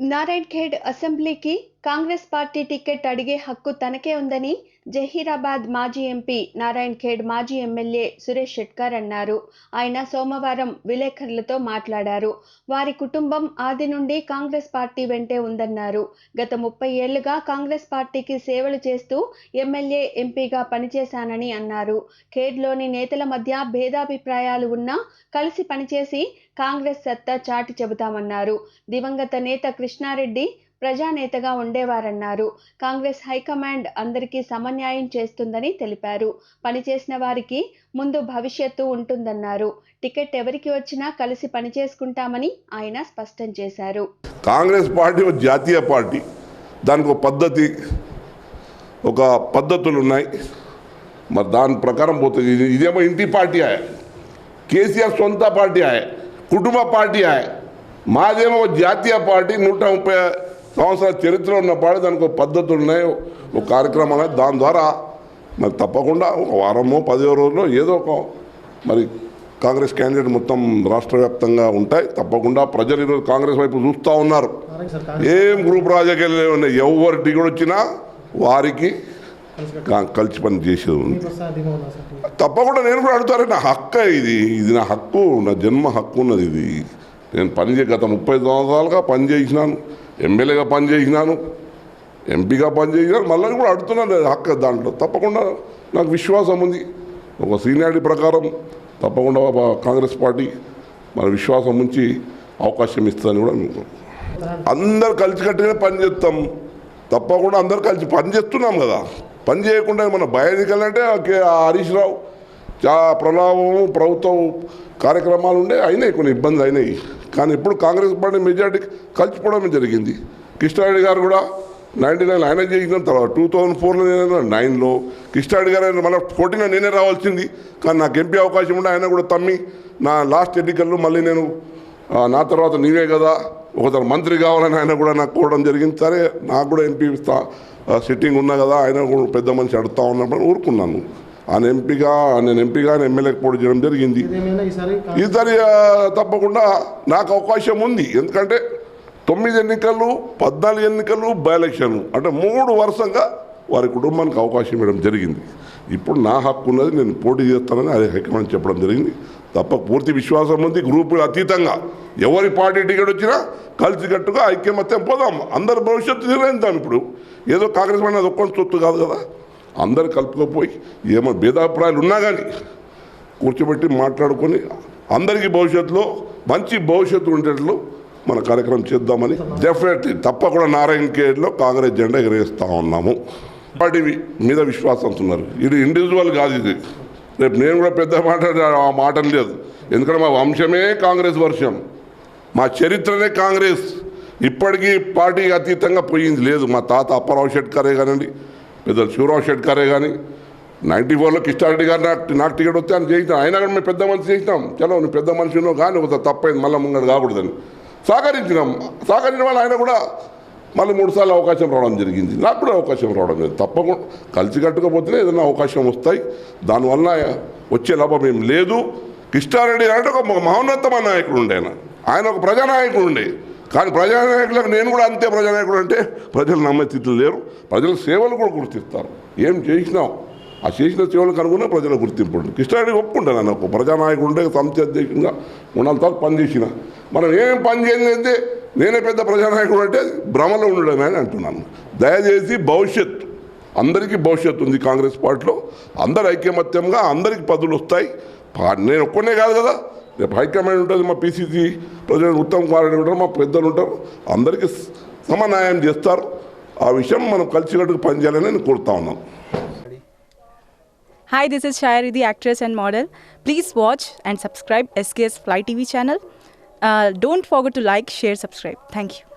నారాయణ్ ఖేడ్ అసెంబ్లీకి Congress party ticket అడిగే హక్కు తనకే ఉందని జహీరాబాద్ మాజీ ఎంపీ నారాయణ్ ఖేడ్ మాజీ ఎమ్మెల్యే సురేష్ షెట్కర్ అన్నారు. ఆయన సోమవారం విలేకరులతో మాట్లాడారు. వారి కుటుంబం ఆది నుండి కాంగ్రెస్ పార్టీ వెంటే ఉందన్నారు. గత ముప్పై ఏళ్ళుగా కాంగ్రెస్ పార్టీకి సేవలు చేస్తూ ఎమ్మెల్యే ఎంపీగా పనిచేశానని అన్నారు. ఖేడ్లోని నేతల మధ్య భేదాభిప్రాయాలు ఉన్నా కలిసి పనిచేసి కాంగ్రెస్ సత్తా చాటి చెబుతామన్నారు. దివంగత నేత కృష్ణారెడ్డి ప్రజానేతగా ఉండేవారన్నారు. కాంగ్రెస్ హైకమాండ్ అందరికీ సమన్యాయం చేస్తుందని తెలిపారు. పనిచేసిన వారికి ముందు భవిష్యత్తు ఉంటుందన్నారు. టికెట్ ఎవరికి వచ్చినా కలిసి పనిచేసుకుంటామని ఆయన స్పష్టం చేశారు. కాంగ్రెస్ పార్టీ ఒక జాతీయ పార్టీ. దానికి ఒక పద్ధతి ఒక పద్ధతులు ఉన్నాయి మరి దాని ప్రకారం పోతుంది ఇదేమో ఇంటి పార్టీ ఆయ. కేసీఆర్ సొంత పార్టీ ఆయ. కుటుంబ పార్టీ ఆయ. మాదేమో జాతీయ పార్టీ నూట ముప్పై సంవత్సరాల చరిత్ర ఉన్న పార్టీ దానికి ఒక పద్ధతులు ఉన్నాయి. ఒక కార్యక్రమం ఉన్నాయి దాని ద్వారా మరి తప్పకుండా ఒక వారమో పదిహేను రోజుల్లో ఏదో ఒక మరి కాంగ్రెస్ క్యాండిడేట్ మొత్తం రాష్ట్ర వ్యాప్తంగా ఉంటాయి. తప్పకుండా ప్రజలు ఈరోజు కాంగ్రెస్ వైపు చూస్తూ ఉన్నారు. ఏం గ్రూప్ రాజకీయాలు ఉన్నాయి ఎవరి టికెట్ వచ్చినా వారికి కలిసి పని చేసేది ఉంది. తప్పకుండా నేను కూడా అడుగుతాను నా హక్కు ఇది ఇది నా హక్కు నా జన్మ హక్కు ఉన్నది ఇది. నేను పని గత ముప్పై సంవత్సరాలుగా పని చేసినాను ఎమ్మెల్యేగా పనిచేసినాను ఎంపీగా పనిచేసినాను మళ్ళీ కూడా అడుగుతున్నాను నేను హక్కు దాంట్లో. తప్పకుండా నాకు విశ్వాసం ఉంది. ఒక సీనియారిటీ ప్రకారం తప్పకుండా కాంగ్రెస్ పార్టీ మన విశ్వాసం ఉంచి అవకాశం ఇస్తుందని కూడా మేము అందరు కలిసికట్టుగానే పని చేస్తాం. తప్పకుండా అందరు కలిసి పని చేస్తున్నాం కదా. పని చేయకుండా మన భయానికల్ అంటే హరీష్ రావు చా ప్రణామము ప్రభుత్వం కార్యక్రమాలు ఉండే అయినాయి కొన్ని ఇబ్బందులు అయినాయి. కానీ ఇప్పుడు కాంగ్రెస్ పార్టీ మెజార్టీ కలిసిపోవడం జరిగింది. కృష్ణారెడ్డి గారు కూడా నైన్టీ నైన్ ఆయన చేసిన తర్వాత టూ థౌజండ్ ఫోర్లో నేను నైన్లో కృష్ణారెడ్డి గారు మళ్ళీ ఫోర్టీన్లో నేనే రావాల్సింది. కానీ నాకు ఎంపీ అవకాశం ఉండే ఆయన కూడా తమ్మి నా లాస్ట్ ఎన్నికల్లో మళ్ళీ నేను నా తర్వాత నీవే కదా ఒకసారి మంత్రి కావాలని ఆయన కూడా నాకు కోవడం జరిగింది. సరే నాకు కూడా ఎంపీ సిట్టింగ్ ఉన్నా కదా ఆయన కూడా పెద్ద మనిషి అడుగుతా ఉన్నప్పుడు ఊరుకున్నాను. ఆయన ఎంపీగా నేను ఎంపీగా ఆయన ఎమ్మెల్యేకి పోటీ చేయడం జరిగింది. ఈసారి తప్పకుండా నాకు అవకాశం ఉంది. ఎందుకంటే తొమ్మిది ఎన్నికలు పద్నాలుగు ఎన్నికలు బై ఎలక్షన్లు అంటే మూడు వరుసంగా వారి కుటుంబానికి అవకాశం ఇవ్వడం జరిగింది. ఇప్పుడు నా హక్కు ఉన్నది నేను పోటీ చేస్తానని అది హైకమాండ్ చెప్పడం జరిగింది. తప్ప పూర్తి విశ్వాసం ఉంది. గ్రూపులు అతీతంగా ఎవరి పార్టీ టికెట్ వచ్చినా కలిసికట్టుగా ఐక్యమత్యం పోదాం. అందరి భవిష్యత్తు నిర్ణయిద్దాం ఇప్పుడు. ఏదో కాంగ్రెస్ పార్టీ అది సొత్తు కాదు కదా. అందరు కలుపుకోపోయి ఏమో భేదాభిప్రాయాలు ఉన్నా కానీ కూర్చోబెట్టి మాట్లాడుకొని అందరికీ భవిష్యత్తులో మంచి భవిష్యత్తు ఉండేట్లు మన కార్యక్రమం చేద్దామని డెఫినెట్లీ తప్పకుండా నారాయణ కేర్లో కాంగ్రెస్ జెండా ఎగరేస్తూ ఉన్నాము. పార్టీ మీద విశ్వాసం ఉన్నారు. ఇది ఇండివిజువల్ కాదు ఇది. రేపు నేను కూడా పెద్ద మాట ఆ మాట లేదు. ఎందుకంటే మా వంశమే కాంగ్రెస్ వర్షం. మా చరిత్రనే కాంగ్రెస్. ఇప్పటికీ పార్టీకి అతీతంగా పోయింది లేదు. మా తాత అప్పారావు షెట్కరే కానివ్వండి పెద్దలు శివరావు షెట్కరే కానీ నైంటీ ఫోర్లో కిష్టారెడ్డి గారు నాకు నాకు టికెట్ వస్తే అని చేసినాం అయినా కానీ మేము పెద్ద మనిషి చేసినాం చలో నువ్వు పెద్ద మనిషినో కానీ ఒక తప్పైంది మళ్ళీ ముంగడు కాకూడదని సహకరించినాం. సహకరించిన వాళ్ళు ఆయన కూడా మళ్ళీ మూడు సార్లు అవకాశం రావడం జరిగింది. నాకు కూడా అవకాశం రావడం జరిగింది. తప్పకుండా కలిసి కట్టుకపోతేనే ఏదైనా అవకాశం వస్తాయి. దానివల్ల వచ్చే లాభం ఏం లేదు. కిష్టారెడ్డి అంటే ఒక మహోన్నతమైన నాయకుడు ఉండే ఆయన. ఆయన ఒక ప్రజానాయకుడు ఉండే. కానీ ప్రజానాయకులకు నేను కూడా అంతే ప్రజానాయకుడు అంటే ప్రజలు నమ్మే లేరు. ప్రజల సేవలు కూడా గుర్తిస్తారు. ఏం చేసినాం ఆ చేసిన సేవలకు అనుకున్న ప్రజల గుర్తింపు ఉంటుంది. కృష్ణారెడ్డి ఒప్పుకుంటాను నేను ఒక ప్రజానాయకుడు ఉండే సమితి అధ్యక్షుడిగా ఉండాలి తర్వాత పని మనం ఏం పని చేయలేదే నేనే పెద్ద ప్రజానాయకుడు అంటే భ్రమలో ఉండడమే అని అంటున్నాను. దయచేసి భవిష్యత్తు. అందరికీ భవిష్యత్తు ఉంది కాంగ్రెస్ పార్టీలో. అందరు ఐక్యమత్యంగా అందరికి పదులు వస్తాయి. నేను ఒక్కనే కాదు కదా. రేపు హైకమాండ్ ఉంటుంది మా పీసీసీ ప్రజలు ఉత్తమ కుమార్ రెడ్డి ఉంటారు మా పెద్దలు ఉంటారు అందరికీ సమన్యాయం చేస్తారు ఆ విషయం మనం కలిసికట్టుకు పనిచేయాలని నేను కోరుతా ఉన్నాను hi this is షాయరిది actress and model please watch and subscribe SKS fly TV channel don't forget to like share subscribe thank you